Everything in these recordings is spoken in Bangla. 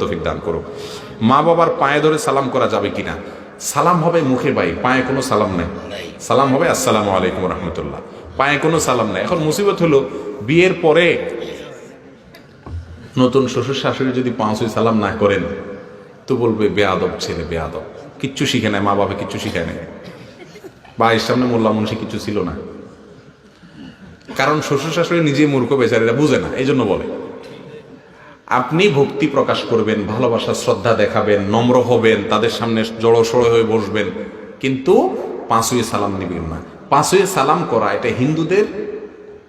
তৌফিক দান করো মা বাবার পায়ে ধরে সালাম করা যাবে কিনা? সালাম হবে মুখে বাই পায়ে কোনো সালাম নেই। সালাম হবে আসসালামু আলাইকুম রহমতুল্লাহ। পায়ে কোনো সালাম নেই। এখন মুসিবত হলো বিয়ের পরে নতুন শ্বশুর শাশুড়ি যদি পাঁচই সালাম না করেন, তো বলবে বেয়াদব ছেলে, বেয়াদব। কিচ্ছু শিখে নেয় মা বাবা কিচ্ছু শিখে নেয় বা এর সামনে মোল্লা মুন্সি কিছু ছিল না। কারণ শ্বশুর শাশুড়ি নিজেই মূর্খ বেচারিরা বুঝে না এই জন্য বলে। আপনি ভক্তি প্রকাশ করবেন, ভালোবাসা, শ্রদ্ধা দেখাবেন, নম্র হবেন, তাদের সামনে জড়সড় হয়ে বসবেন। কিন্তু পাঁচই সালাম নেবেন না। পাঁচই সালাম করা, এটা হিন্দুদের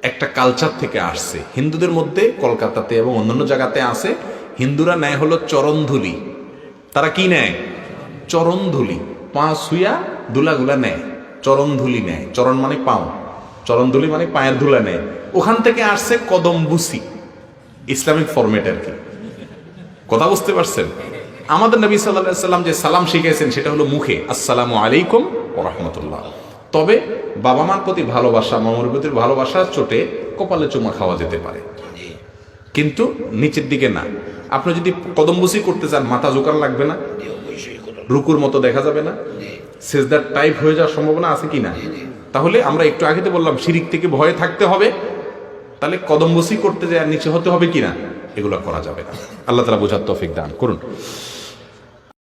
একটা কালচার থেকে আসছে। হিন্দুদের মধ্যে কলকাতাতে এবং অন্যান্য জায়গাতে আছে, হিন্দুরা নেয় হলো চরণধুলি। তারা কি নেয়? চরণধুলি। পা দুলাগুলা নেয়, চরণধুলি নেয়। চরণ মানে পাও, চরণধুলি মানে পায়ের ধুলা নেয়। ওখান থেকে আসছে কদম বুসি ইসলামিক ফরম্যাট আর কি? কথা বুঝতে পারছেন? আমাদের নবী সাল্লাম যে সালাম শিখেছেন সেটা হলো মুখে, আসসালামু আলাইকুম ও রহমতুল্লাহ। তবে বাবা মার প্রতি ভালোবাসা, মামার প্রতি ভালোবাসার চোটে কপালে চুমা খাওয়া যেতে পারে। কিন্তু নিচের দিকে না। আপনি যদি কদমবুসি করতে চান মাথা জোকার লাগবে না। রুকুর মতো দেখা যাবে না। সেজদার টাইপ হয়ে যাওয়ার সম্ভাবনা আছে কি না তাহলে আমরা একটু আগেতে বললাম, শিরিক থেকে ভয়ে থাকতে হবে। তাহলে কদমবসি করতে যায় নিচে হতে হবে কিনা, এগুলো করা যাবে না। আল্লাহ তালা বোঝার তৌফিক দান করুন।